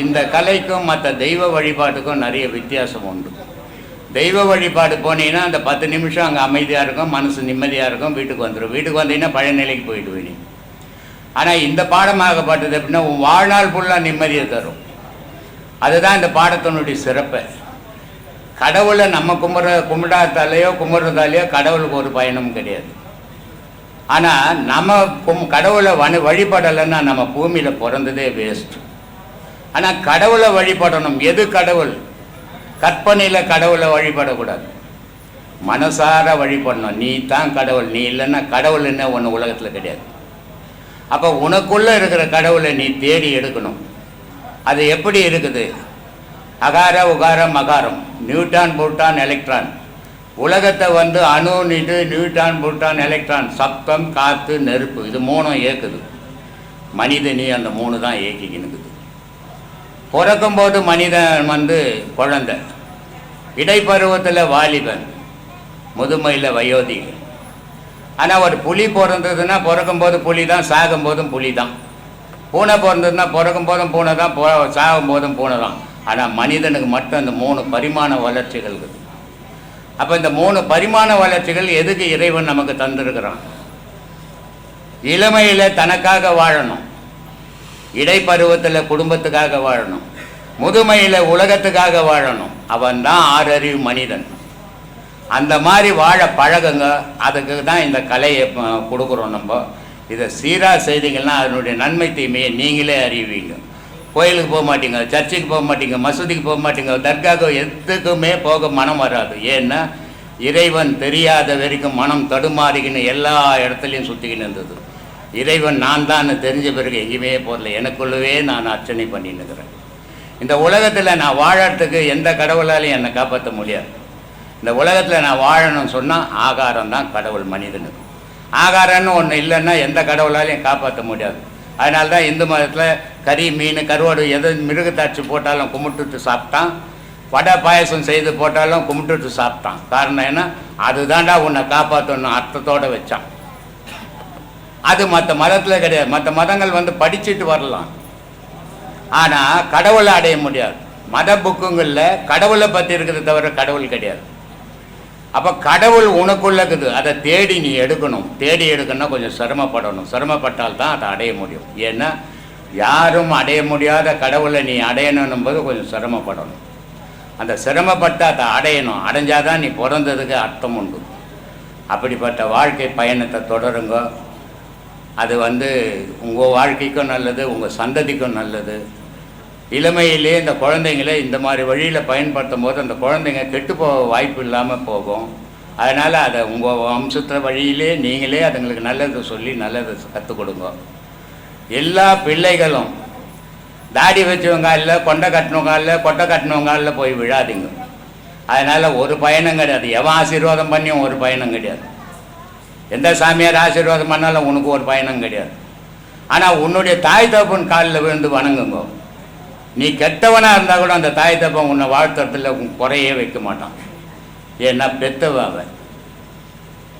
இந்த கலைக்கும் மற்ற தெய்வ வழிபாட்டுக்கும் நிறைய வித்தியாசம் உண்டு. தெய்வ வழிபாடு போனீங்கன்னா அந்த பத்து நிமிஷம் அங்கே அமைதியாக இருக்கும் மனசு நிம்மதியாக இருக்கும் வீட்டுக்கு வந்துடும் வீட்டுக்கு வந்தீங்கன்னா பழைய நிலைக்கு போயிடுவேன் நீ ஆனால் இந்த பாடமாகப்பட்டது எப்படின்னா உன் வாழ்நாள் ஃபுல்லாக நிம்மதியை தரும். அதுதான் இந்த பாடத்தினுடைய சிறப்பு. கடவுளை நம்ம கும்பிட கும்பிடாதாலேயோ கும்பிட்றதாலேயோ கடவுளுக்கு ஒரு பயனும் கிடையாது. ஆனால் நம்ம கும் கடவுளை வணி வழிபடலைன்னா நம்ம பூமியில் பிறந்ததே வேஸ்ட்டு ஆனால் கடவுளை வழிபடணும். எது கடவுள்? கற்பனையில் கடவுளை வழிபடக்கூடாது. மனசார வழிபடணும். நீ தான் கடவுள். நீ இல்லைன்னா கடவுள் என்ன? ஒன்று உலகத்தில் கிடையாது. அப்போ உனக்குள்ளே இருக்கிற கடவுளை நீ தேடி எடுக்கணும். அது எப்படி இருக்குது? அகார உகாரம் அகாரம். Neutron proton electron. உலகத்தை வந்து அணு நிடு நியூட்டான் புட்டான் எலக்ட்ரான். சப்தம் காற்று நெருப்பு. இது மூணும் இயக்குது. மனிதனி அந்த மூணு தான் இயக்கிக்கினுக்குது பிறக்கும்போது மனிதன் வந்து குழந்தை. இடைப்பருவத்தில் வாலிபன் முதுமையில் வயோதிகன். ஆனால் ஒரு புலி பிறந்ததுன்னா பிறக்கும்போது புலி தான் சாகும்போதும் புலி தான் பூனை பிறந்ததுன்னா பிறக்கும் போதும் பூனை தான் சாகும் போதும் பூனை தான் ஆனால் மனிதனுக்கு மட்டும் அந்த மூணு பரிமாண வளர்ச்சிகள் இருக்குது அப்போ இந்த மூணு பரிமாண வளர்ச்சிகள் எதுக்கு இறைவன் நமக்கு தந்திருக்கிறான்? இளமையில் தனக்காக வாழணும். இடைப்பருவத்தில் குடும்பத்துக்காக வாழணும். முதுமையில் உலகத்துக்காக வாழணும். அவன் தான் ஆறறிவு மனிதன். அந்த மாதிரி வாழ பழகுங்க. அதுக்கு தான் இந்த கலையை கொடுக்குறோம் நம்ம. இதை சீராக செய்தீங்கன்னா அதனுடைய நன்மை தீமையை நீங்களே அறிவீங்க. கோயிலுக்கு போக மாட்டீங்க சர்ச்சுக்கு போக மாட்டீங்க மசூதிக்கு போக மாட்டீங்க தர்காவுக்கு எதுக்குமே போக மனம் வராது. ஏன்னா இறைவன் தெரியாத வரைக்கும் மனம் தடுமாறிக்கின்னு எல்லா இடத்துலையும் சுற்றிக்கின்னு இருந்தது. இறைவன் நான் தான் தெரிஞ்ச பிறகு எங்கேயுமே போகல எனக்குள்ளவே நான் அர்ச்சனை பண்ணின்னு இருக்கிறேன். இந்த உலகத்தில் நான் வாழறதுக்கு எந்த கடவுளாலையும் என்னை காப்பாற்ற முடியாது. இந்த உலகத்தில் நான் வாழணும்னு சொன்னால் ஆகாரம் தான் கடவுள் மனிதனுக்கு ஆகாரம்னு ஒன்று இல்லைன்னா எந்த கடவுளாலையும் காப்பாற்ற முடியாது. அதனால தான் இந்து மதத்தில் கறி மீன் கருவாடு எது மிருகத்தாட்சி போட்டாலும் கும்பிட்டுட்டு சாப்பிட்டான். வடை பாயசம் செய்து போட்டாலும் கும்பிட்டுட்டு சாப்பிட்டான். காரணம் என்ன? அதுதான்டா உன்னை காப்பாற்றணும் அர்த்தத்தோடு வச்சான். அது மற்ற மதத்தில் கிடையாது. மற்ற மதங்கள் வந்து படிச்சுட்டு வரலாம். ஆனால் கடவுளை அடைய முடியாது. மத புக்குங்களில் கடவுளை பற்றி இருக்கிறத தவிர கடவுள் கிடையாது. அப்போ கடவுள் உனக்குள்ள இருக்குது அதை தேடி நீ எடுக்கணும். தேடி எடுக்கணும்னா கொஞ்சம் சிரமப்படணும். சிரமப்பட்டால் தான் அதை அடைய முடியும். ஏன்னா யாரும் அடைய முடியாத கடவுளை நீ அடையணும் போது கொஞ்சம் சிரமப்படணும். அந்த சிரமப்பட்டு அதை அடையணும். அடைஞ்சாதான் நீ பிறந்ததுக்கு அர்த்தம் உண்டு. அப்படிப்பட்ட வாழ்க்கை பயணத்தை தொடருங்க. அது வந்து உங்கள் வாழ்க்கைக்கும் நல்லது உங்கள் சந்ததிக்கும் நல்லது. இளமையிலே இந்த குழந்தைங்களை இந்த மாதிரி வழியில் பயன்படுத்தும் போது அந்த குழந்தைங்க கெட்டு போக வாய்ப்பு இல்லாமல் போகும். அதனால் அதை உங்கள் வம்சத்து வழியிலே நீங்களே அதுங்களுக்கு நல்லது சொல்லி நல்லது கற்றுக் கொடுங்க. எல்லா பிள்ளைகளும் தாடி வச்சவங்க இல்லை கொண்டை கட்டினவங்க இல்லை கொட்டை கட்டினவங்க இல்லை போய் விழாதீங்க. அதனால் ஒரு பயணம் கிடையாது. எவன் ஆசீர்வாதம் பண்ணியும் ஒரு பயணம் கிடையாது. எந்த சாமியார் ஆசீர்வாதம் பண்ணாலும் உனக்கு ஒரு பயணம் கிடையாது. ஆனால் உன்னுடைய தாய் தப்பன் காலில் விழுந்து வணங்குங்க. நீ கெட்டவனாக இருந்தால் கூட அந்த தாய் தப்பன் உன்னை வாழ்த்துறதுல குறையே வைக்க மாட்டான். ஏன்னா பெத்தவன் அவன்.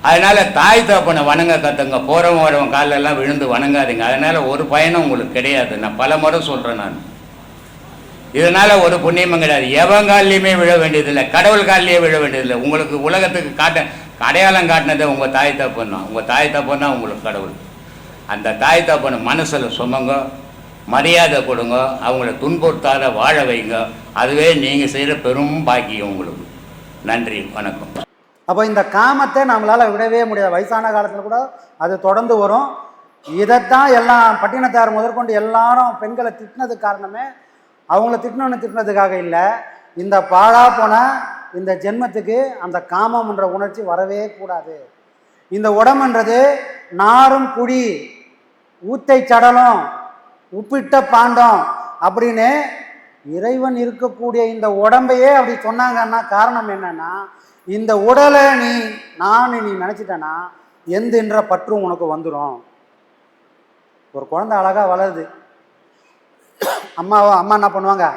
அதனால் தாய் தப்பனை வணங்க கற்றுங்க போகிறவன் வரவன் காலெல்லாம் விழுந்து வணங்காதீங்க. அதனால் ஒரு பயணம் உங்களுக்கு கிடையாது. நான் பல முறை சொல்கிறேன் நான். இதனால் ஒரு புண்ணியமும் கிடையாது. எவன் விழ வேண்டியதில்லை. கடவுள் காலிலேயே விழ வேண்டியதில்லை. உங்களுக்கு உலகத்துக்கு காட்ட அடையாளம் காட்டினது உங்கள் தாய் தப்புன்னா உங்கள் தாய் தப்புன்னா தான் உங்களுக்கு கடவுள். அந்த தாய் தப்பனை மனசில் சுமங்க மரியாதை கொடுங்க அவங்கள துன்புறுத்தாத வாழ வைங்க. அதுவே நீங்கள் செய்கிற பெரும் பாக்கியம் உங்களுக்கு. நன்றி வணக்கம். அப்போ இந்த காமத்தை நம்மளால் விடவே முடியாது. வயசான காலத்தில் கூட அது தொடர்ந்து வரும். இதைத்தான் எல்லாம் பட்டினத்தார் முதற்கொண்டு எல்லாரும் பெண்களை திட்டினது காரணமே அவங்கள திட்டணும்னு திட்டினதுக்காக இல்லை. இந்த பாழா போன இந்த ஜென்மத்துக்கு அந்த காமம்ன்ற உணர்ச்சி வரவே கூடாது. இந்த உடம்புன்றது நாரும் குழி ஊத்தை சடலம் உப்பிட்ட பாண்டம் அப்படின்னு இறைவன் இருக்கக்கூடிய இந்த உடம்பையே அப்படி சொன்னாங்கன்னா காரணம் என்னன்னா இந்த உடலை நீ நான் நீ நினச்சிட்டனா எந்துன்ற பற்றும் உனக்கு வந்துடும் ஒரு குழந்தை அழகாக வளருது. அம்மாவோ அம்மா என்ன பண்ணுவாங்க?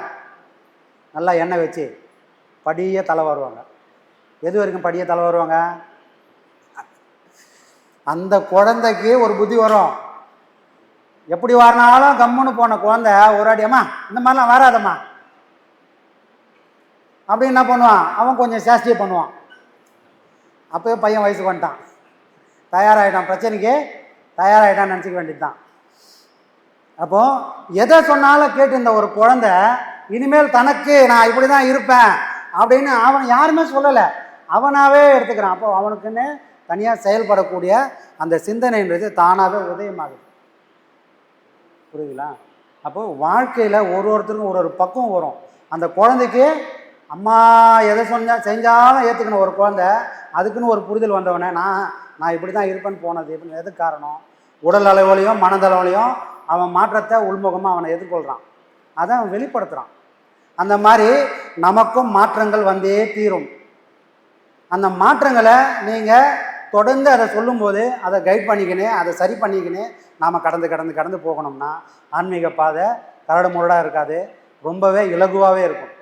நல்லா எண்ணெய் வச்சு படியே தலை வருவாங்க. எது வரைக்கும் படியே தலை வருவாங்க? அந்த குழந்தைக்கு ஒரு புத்தி வரும். எப்படி வரனாலும் கம்முன்னு போன குழந்தை ஒரு அடியம்மா இந்த மாதிரிலாம் வராதம்மா. அப்படி என்ன பண்ணுவான்? அவன் கொஞ்சம் சேஷ்டியை பண்ணுவான். அப்போயே பையன் வயசுக்கு வந்துட்டான். தயாராகிட்டான் பிரச்சனைக்கு தயாராகிட்டான்னு நினச்சிக்க வேண்டியது தான் அப்போது எதை சொன்னாலும் கேட்டு இந்த ஒரு குழந்தை இனிமேல் தனக்கு நான் இப்படி தான் இருப்பேன் அப்படின்னு அவன் யாருமே சொல்லலை. அவனாகவே எடுத்துக்கிறான். அப்போ அவனுக்குன்னு தனியாக செயல்படக்கூடிய அந்த சிந்தனைன்றது தானாகவே உதயமாகுது. புரியுதுங்களா? அப்போது வாழ்க்கையில் ஒரு ஒருத்தருக்கும் ஒரு ஒரு பக்குவம் வரும். அந்த குழந்தைக்கு அம்மா எதை சொன்னால் செஞ்சாலும் ஏற்றுக்கணும் ஒரு குழந்தை அதுக்குன்னு ஒரு புரிதல் வந்தவனே நான் நான் இப்படி தான் இருப்பேன்னு போனது. இப்படி எதுக்கு காரணம்? உடல் அளவுலையும் மனதளவுலையும் அவன் மாற்றத்தை உள்முகமாக அவனை எதிர்கொள்கிறான் அதை அவன் வெளிப்படுத்துகிறான் அந்த மாதிரி நமக்கும் மாற்றங்கள் வந்தே தீரும். அந்த மாற்றங்களை நீங்கள் தொடர்ந்து அதை சொல்லும்போது அதை கைட் பண்ணிக்கினு அதை சரி பண்ணிக்கின்னு நாம் கடந்து கடந்து கடந்து போகணும்னா ஆன்மீக பாதை கரடு முரடாக இருக்காது. ரொம்பவே இலகுவாகவே இருக்கும்.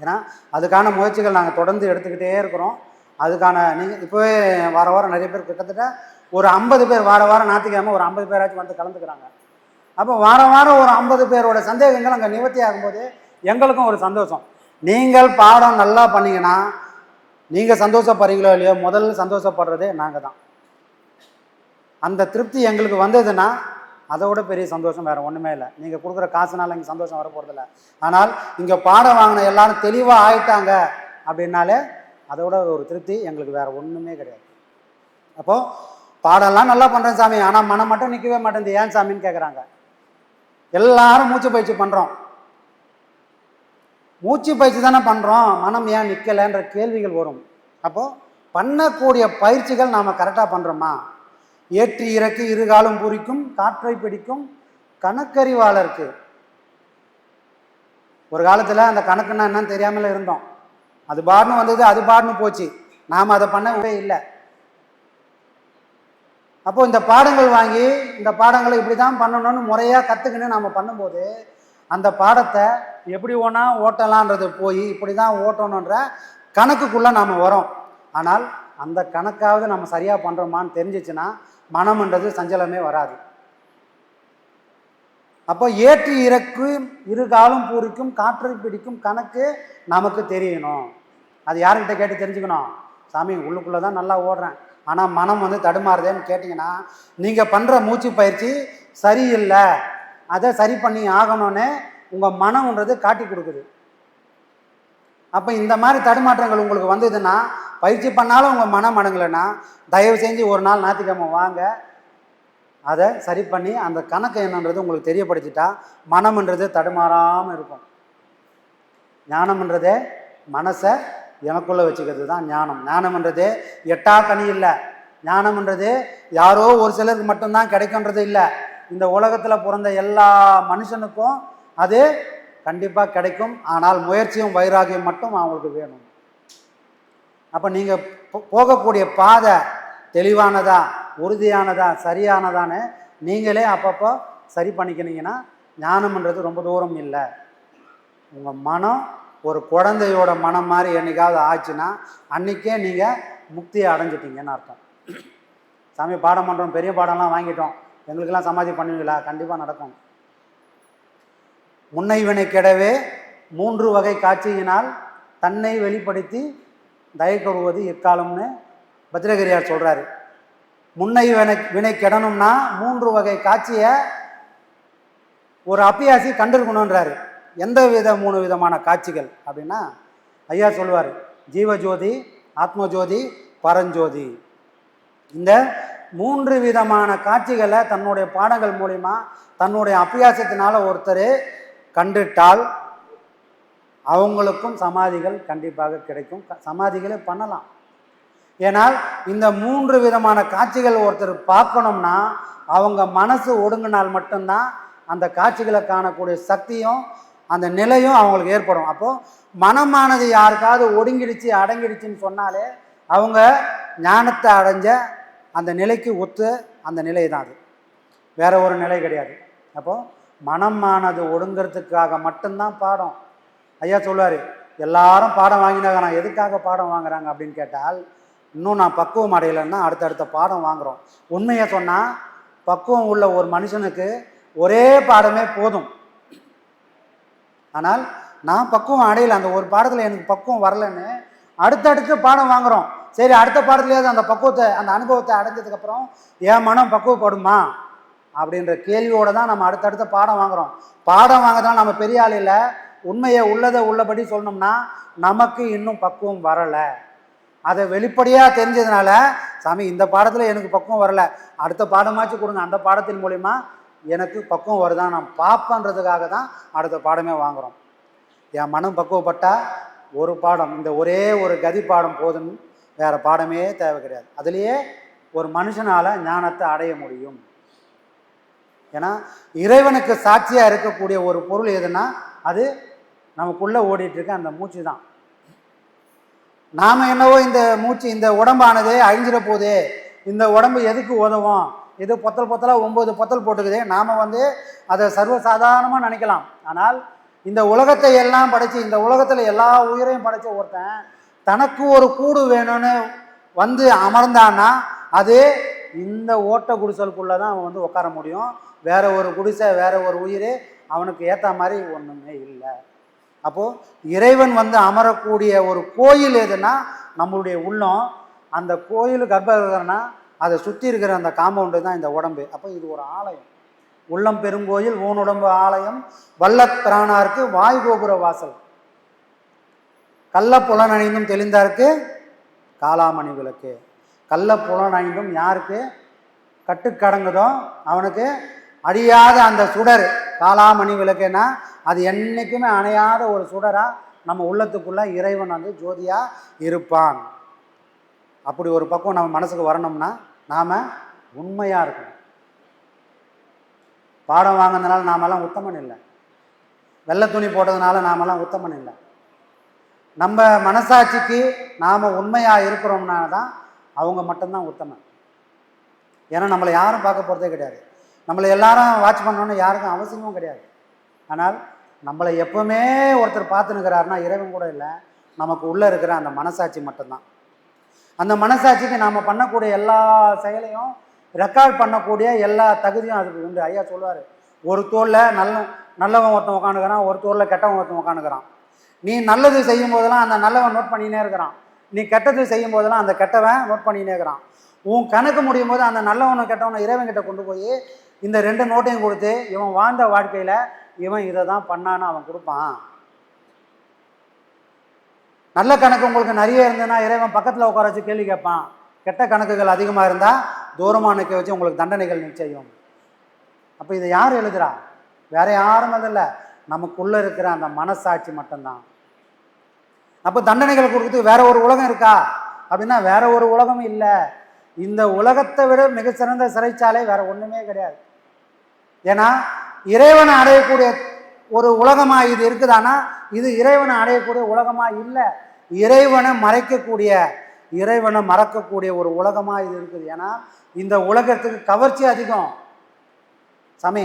ஏன்னா அதுக்கான முயற்சிகள் நாங்கள் தொடர்ந்து எடுத்துக்கிட்டே இருக்கிறோம். அதுக்கான நீங்கள் இப்போவே வார வாரம் நிறைய பேர் கிட்டத்தட்ட ஒரு ஐம்பது பேர் வார வாரம் ஞாயிற்றுக்கிழமை ஒரு ஐம்பது பேராச்சும் வந்து கலந்துக்கிறாங்க. அப்போ வாரம் வாரம் ஒரு ஐம்பது பேரோட சந்தேகங்கள் அங்கே நிவர்த்தி ஆகும்போது எங்களுக்கும் ஒரு சந்தோஷம். நீங்கள் பாடம் நல்லா பண்ணீங்கன்னா நீங்கள் சந்தோஷப்படுறீங்களோ இல்லையோ முதல்ல சந்தோஷப்படுறதே நாங்கள் தான். அந்த திருப்தி எங்களுக்கு வந்ததுன்னா அதை விட பெரிய சந்தோஷம் வேறு ஒன்றுமே இல்லை. நீங்கள் கொடுக்குற காசுனால இங்கே சந்தோஷம் வர போகிறதில்ல ஆனால் இங்கே பாடம் வாங்கின எல்லாரும் தெளிவாக ஆயிட்டாங்க அப்படின்னாலே அதை விட ஒரு திருப்தி எங்களுக்கு வேறு ஒன்றுமே கிடையாது. அப்போது பாடம்லாம் நல்லா பண்ணுறேன் சாமி. ஆனால் மனம் மட்டும் நிற்கவே மாட்டேங்குது. ஏன் சாமின்னு கேட்குறாங்க எல்லாரும் மூச்சு பயிற்சி பண்ணுறோம் மூச்சு பயிற்சி தானே பண்ணுறோம் மனம் ஏன் நிற்கலைன்ற கேள்விகள் வரும். அப்போது பண்ணக்கூடிய பயிற்சிகள் நாம் கரெக்டாக பண்ணுறோமா ஏற்றி இறக்கி இருகாலும் பூரிக்கும் காற்றை பிடிக்கும் கணக்கறிவாளருக்கு. ஒரு காலத்தில் அந்த கணக்குன்னா என்னன்னு தெரியாமல் இருந்தோம். அது பாடுன்னு வந்தது அது பாடுன்னு போச்சு. நாம் அதை பண்ணவே இல்லை. அப்போ இந்த பாடங்கள் வாங்கி இந்த பாடங்களை இப்படி தான் பண்ணணும்னு முறையாக கற்றுக்கின்னு நம்ம பண்ணும்போது அந்த பாடத்தை எப்படி ஒன்றா ஓட்டலான்றது போய் இப்படி தான் ஓட்டணுன்ற கணக்குக்குள்ளே நாம் வரோம். ஆனால் அந்த கணக்காவது நம்ம சரியாக பண்ணுறோமான்னு தெரிஞ்சிச்சுன்னா மனம்ன்றது சஞ்சலமே வராது. அப்போ ஏற்று இறக்கும் இரு காலும் பூரிக்கும் காற்று பிடிக்கும் கணக்கு நமக்கு தெரியணும். அது யாருக்கிட்ட கேட்டு தெரிஞ்சுக்கணும்? சாமி உள்ளுக்குள்ளே தான் நல்லா ஓடுறேன். ஆனால் மனம் வந்து தடுமாறுதேன்னு கேட்டிங்கன்னா நீங்கள் பண்ணுற மூச்சு பயிற்சி சரியில்லை. அதை சரி பண்ணி ஆகணும்னு உங்கள் மனம்ன்றது காட்டி கொடுக்குது. அப்போ இந்த மாதிரி தடுமாற்றங்கள் உங்களுக்கு வந்ததுன்னா பயிற்சி பண்ணாலும் உங்கள் மனம் அடங்கலைன்னா தயவு செஞ்சு ஒரு நாள் ஞாயிற்றுக்கிழமை வாங்க. அதை சரி பண்ணி அந்த கணக்கு என்னன்றது உங்களுக்கு தெரியப்படுத்திட்டா மனம்ன்றது தடுமாறாமல் இருக்கும். ஞானம்ன்றதே மனசை எனக்குள்ளே வச்சுக்கிறது தான் ஞானம் ஞானம்ன்றதே எட்டா கனி இல்லை. ஞானம்ன்றது யாரோ ஒரு சிலருக்கு மட்டும்தான் கிடைக்குன்றது இல்லை. இந்த உலகத்தில் பிறந்த எல்லா மனுஷனுக்கும் அது கண்டிப்பாக கிடைக்கும். ஆனால் முயற்சியும் வைராகியம் மட்டும் அவங்களுக்கு வேணும். அப்போ நீங்கள் போகக்கூடிய பாதை தெளிவானதா உறுதியானதா சரியானதான்னு நீங்களே அப்பப்போ சரி பண்ணிக்கினீங்கன்னா ஞானம்ன்றது ரொம்ப தூரம் இல்லை. உங்கள் மனம் ஒரு குழந்தையோட மனம் மாதிரி என்றைக்காவது ஆச்சுன்னா அன்றைக்கே நீங்கள் முக்தியை அடைஞ்சிட்டீங்கன்னு அர்த்தம். சாமி பாடம் பண்ணுறோம் பெரிய பாடம்லாம் வாங்கிட்டோம். எங்களுக்கெல்லாம் சமாதி பண்ணுவீங்களா? கண்டிப்பாக நடக்கும். முன்னை வினை கெடவே மூன்று வகை காட்சியினால் தன்னை வெளிப்படுத்தி தயக்கொடுவது எக்காலம்னு பத்ரகிரியார் சொல்கிறாரு முன்னை வினை வினை கெடணும்னா மூன்று வகை காட்சியை ஒரு அப்பியாசி கண்டிருக்கணுன்றாரு எந்த வித மூணு விதமான காட்சிகள் அப்படின்னா ஐயா சொல்லுவார் ஜீவஜோதி ஆத்மஜோதி பரஞ்சோதி. இந்த மூன்று விதமான காட்சிகளை தன்னுடைய பாடங்கள் மூலிமா தன்னுடைய அபியாசத்தினால் ஒருத்தர் கண்டுட்டால் அவங்களுக்கும் சமாதிகள் கண்டிப்பாக கிடைக்கும். க- சமாதிகளை பண்ணலாம். ஏனால் இந்த மூன்று விதமான காட்சிகள் ஒருத்தர் பார்க்கணும்னா அவங்க மனசு ஒடுங்கினால் மட்டும்தான் அந்த காட்சிகளை காணக்கூடிய சக்தியும் அந்த நிலையும் அவங்களுக்கு ஏற்படும். அப்போது மனமானது யாருக்காவது ஒடுங்கிடுச்சு அடங்கிடுச்சுன்னு சொன்னாலே அவங்க ஞானத்தை அடைஞ்ச அந்த நிலைக்கு ஒத்து அந்த நிலை தான் அது. வேற ஒரு நிலை கிடையாது. அப்போது மனமானது ஒடுங்கிறதுக்காக மட்டும்தான் பாடம். ஐயா சொல்லுவார் எல்லாரும் பாடம் வாங்கினாங்க நான் எதுக்காக பாடம் வாங்குறாங்க அப்படின்னு கேட்டால் இன்னும் நான் பக்குவம் அடையலைன்னா அடுத்தடுத்த பாடம் வாங்குறோம். உண்மையை சொன்னால் பக்குவம் உள்ள ஒரு மனுஷனுக்கு ஒரே பாடமே போதும். ஆனால் நான் பக்குவம் அடையலை. அந்த ஒரு பாடத்தில் எனக்கு பக்குவம் வரலன்னு அடுத்தடுத்து பாடம் வாங்குகிறோம் சரி அடுத்த பாடத்துலேயாவது அந்த பக்குவத்தை அந்த அனுபவத்தை அடைஞ்சதுக்கப்புறம் என் மனம் பக்குவப்படுமா? அப்படின்ற கேள்வியோடு தான் நம்ம அடுத்தடுத்த பாடம் வாங்குறோம். பாடம் வாங்குறதுனால நம்ம பெரிய ஆள் இல்லை. உண்மையை உள்ளதை உள்ளபடி சொன்னோம்னா நமக்கு இன்னும் பக்குவம் வரலை. அதை வெளிப்படையாக தெரிஞ்சதுனால சாமி இந்த பாடத்தில் எனக்கு பக்குவம் வரலை. அடுத்த பாடமாச்சு கொடுங்க. அந்த பாடத்தின் மூலிமா எனக்கு பக்குவம் வருதா நான் பார்ப்பேன்றதுக்காக தான் அடுத்த பாடமே வாங்குகிறோம் என் மனம் பக்குவப்பட்டால் ஒரு பாடம் இந்த ஒரே ஒரு கதி பாடம் போதும் வேறு பாடமே தேவை கிடையாது. அதுலேயே ஒரு மனுஷனால் ஞானத்தை அடைய முடியும். ஏன்னா இறைவனுக்கு சாட்சியாக இருக்கக்கூடிய ஒரு பொருள் எதுனா அது நமக்குள்ளே ஓடிட்டுருக்க அந்த மூச்சு தான். நாம் என்னவோ இந்த மூச்சு இந்த உடம்பானது அழிஞ்சிட போதே இந்த உடம்பு எதுக்கு உதவும்? இது பொத்தல் பொத்தலாக ஒம்பது பொத்தல் போட்டுக்குது. நாம் வந்து அதை சர்வசாதாரணமாக நினைக்கலாம். ஆனால் இந்த உலகத்தை எல்லாம் படைத்து இந்த உலகத்தில் எல்லா உயிரையும் படைத்த ஒருத்தன் தனக்கு ஒரு கூடு வேணும்னு வந்து அமர்ந்தான்னா அது இந்த ஓட்ட குடிசலுக்குள்ளே தான் அவன் வந்து உட்கார முடியும். வேற ஒரு குடிசை வேற ஒரு உயிர் அவனுக்கு ஏற்ற மாதிரி ஒன்றுமே இல்லை. அப்போது இறைவன் வந்து அமரக்கூடிய ஒரு கோயில் எதுனா நம்மளுடைய உள்ளம். அந்த கோயில் கர்ப்பகிரகம்னா அதை சுற்றி இருக்கிற அந்த காம்பவுண்டு தான் இந்த உடம்பு. அப்போ இது ஒரு ஆலயம். உள்ளம் பெருங்கோயில் ஊனுடம்பு ஆலயம் வல்லப்பிரானாருக்கு வாய் கோபுர வாசல். கள்ள புலனணிந்தும் தெளிந்தாருக்கு காலாமணி விளக்கு. கள்ள புலனணிந்தும் யாருக்கு? கட்டுக்கடங்குதோ அவனுக்கு அழியாத அந்த சுடர். காலாமணி விளக்குன்னா அது என்றைக்குமே அணையாத ஒரு சுடராக நம்ம உள்ளத்துக்குள்ளே இறைவன் வந்து ஜோதியாக இருப்பான். அப்படி ஒரு பக்கம் நம்ம மனசுக்கு வரணும்னா நாம் உண்மையாக இருக்கணும். பாடம் வாங்கினதுனால நாமெல்லாம் உத்தமன் இல்லை. வெள்ளை துணி போட்டதுனால நாமெல்லாம் உத்தமன் இல்லை. நம்ம மனசாட்சிக்கு நாம் உண்மையாக இருக்கிறோம்னா தான் அவங்க மட்டும்தான் உத்தமன். ஏன்னா நம்மளை யாரும் பார்க்க போகிறதே கிடையாது. நம்மளை எல்லாரும் வாட்ச் பண்ணணும்னு யாருக்கும் அவசியமும் கிடையாது. ஆனால் நம்மளை எப்பவுமே ஒருத்தர் பார்த்துனுக்கிறாருன்னா இறைவன் கூட இல்லை. நமக்கு உள்ளே இருக்கிற அந்த மனசாட்சி மட்டும்தான். அந்த மனசாட்சிக்கு நாம் பண்ணக்கூடிய எல்லா செயலையும் ரெக்கார்ட் பண்ணக்கூடிய எல்லா தகுதியும் அதுக்கு உண்டு. ஐயா சொல்லுவார் ஒரு தோளில் நல்ல நல்லவன் ஒருத்தன் உட்காந்துக்கிறான் ஒரு தோளில் கெட்டவன் ஒருத்தன் உட்காந்துக்கிறான் நீ நல்லது செய்யும் போதெல்லாம் அந்த நல்லவன் நோட் பண்ணினே இருக்கிறான். நீ கெட்டது செய்யும் போதெல்லாம் அந்த கெட்டவன் நோட் பண்ணினே இருக்கிறான். உன் கணக்கு முடியும் போது அந்த நல்லவனை கெட்டவனை இறைவன் கிட்ட கொண்டு போய் இந்த ரெண்டு நோட்டையும் கொடுத்து இவன் வாழ்ந்த வாழ்க்கையில் இவன் இதை தான் பண்ணான்னு அவன் கொடுப்பான். நல்ல கணக்கு உங்களுக்கு நிறைய இருந்ததுன்னா இறைவன் பக்கத்தில் உட்கார வச்சு கேள்வி கேட்பான். கெட்ட கணக்குகள் அதிகமாக இருந்தால் தூரமாக நிற்க வச்சு உங்களுக்கு தண்டனைகள் நிச்சயம். அப்போ இதை யார் எழுதுறா? வேற யாரும் எழுதல. நமக்குள்ளே இருக்கிற அந்த மனசாட்சி மட்டும்தான். அப்போ தண்டனைகள் கொடுக்குறது வேற ஒரு உலகம் இருக்கா? அப்படின்னா வேற ஒரு உலகம் இல்லை. இந்த உலகத்தை விட மிகச்சிறந்த சிறைச்சாலை வேற ஒன்றுமே கிடையாது. ஏன்னா இறைவனை அடையக்கூடிய ஒரு உலகமாக இது இருக்குதானா? இது இறைவனை அடையக்கூடிய உலகமாக இல்லை. இறைவனை மறைக்கக்கூடிய இறைவனை மறக்கக்கூடிய ஒரு உலகமாக இது இருக்குது. ஏன்னா இந்த உலகத்துக்கு கவர்ச்சி அதிகம். சாமி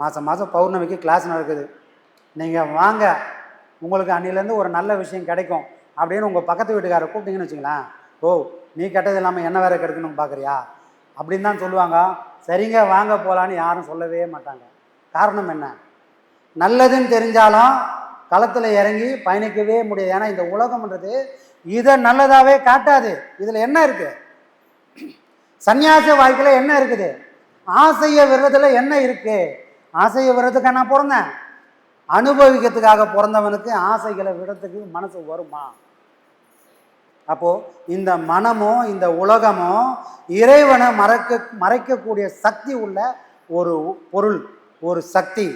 மாதம் மாதம் பௌர்ணமிக்கு கிளாஸ் நடக்குது. நீங்கள் வாங்க உங்களுக்கு அன்னிலேருந்து ஒரு நல்ல விஷயம் கிடைக்கும் அப்படின்னு உங்கள் பக்கத்து வீட்டுக்காரரை கூப்பிட்டீங்கன்னு வச்சுங்களேன் ஓ நீ கெட்டது இல்லாமல் என்ன வேறு கிடைக்கணும்னு பார்க்குறியா அப்படின்னு தான் சொல்லுவாங்க. சரிங்க வாங்க போகலான்னு யாரும் சொல்லவே மாட்டாங்க. காரணம் என்ன? நல்லதுன்னு தெரிஞ்சாலும் களத்தில் இறங்கி பயணிக்கவே முடியாது. ஏன்னா இந்த உலகம்ன்றது இதை நல்லதாகவே காட்டாது. இதில் என்ன இருக்குது சன்னியாச வாழ்க்கையில் என்ன இருக்குது? ஆசையை விரதத்தில் என்ன இருக்குது ஆசையை விரதத்துக்காக நான் பிறந்தேன். அனுபவிக்கிறதுக்காக பிறந்தவனுக்கு ஆசைகளை விடத்துக்கு மனசு வருமா? அப்போது இந்த மனமும் இந்த உலகமும் இறைவனை மறைக்க மறைக்கக்கூடிய சக்தி உள்ள ஒரு பொருள் ஒரு சக்தி.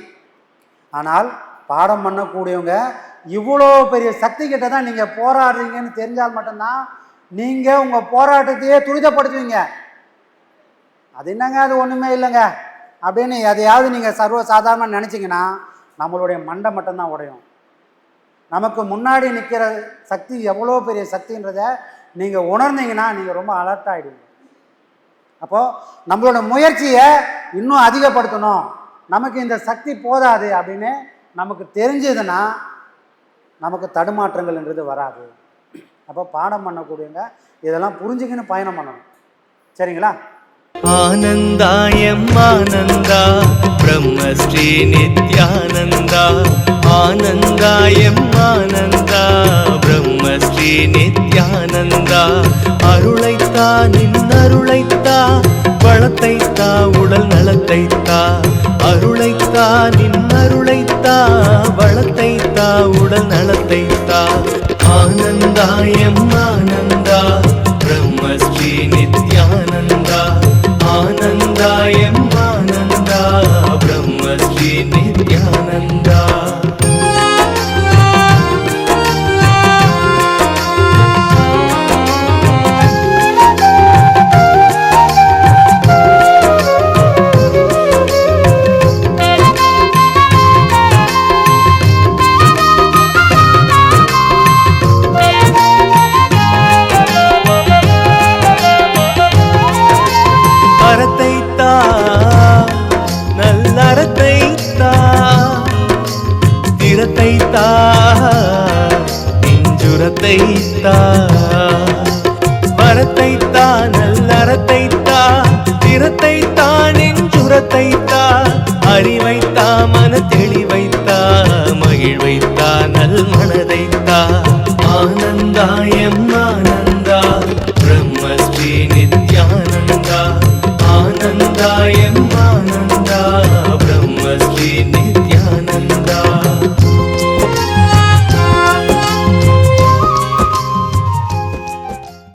ஆனால் பாடம் பண்ணக்கூடியவங்க இவ்வளோ பெரிய சக்தி கிட்ட தான் நீங்கள் போராடுறீங்கன்னு தெரிஞ்சால் மட்டும்தான் நீங்கள் உங்கள் போராட்டத்தையே துரிதப்படுத்துவீங்க. அது என்னங்க? அது ஒன்றுமே இல்லைங்க. அப்படின்னு எதையாவது நீங்கள் சர்வ சாதாரணமாக நினச்சிங்கன்னா நம்மளுடைய மண்டை மட்டும்தான் உடையும். நமக்கு முன்னாடி நிற்கிற சக்தி எவ்வளோ பெரிய சக்தின்றத நீங்கள் உணர்ந்தீங்கன்னா நீங்கள் ரொம்ப அலர்ட் ஆகிடுவீங்க அப்போது நம்மளோட முயற்சியை இன்னும் அதிகப்படுத்தணும். நமக்கு இந்த சக்தி போதாது அப்படின்னு நமக்கு தெரிஞ்சதுன்னா நமக்கு தடுமாற்றங்கள்ன்றது வராது. அப்போ பாடம் பண்ணக்கூடியவங்க இதெல்லாம் புரிஞ்சுக்கின்னு பயணம் பண்ணணும். சரிங்களா? ஆனந்தாயம் ஆனந்தா பிரம்மஸ்ரீ நித்யானந்தா. ஆனந்தாயம் ஆனந்தா பிரம்மஸ்ரீ நித்யானந்தா. உடல் நலத்தை நலத்தைத்தா ஆனந்தாயம் ஆனந்தா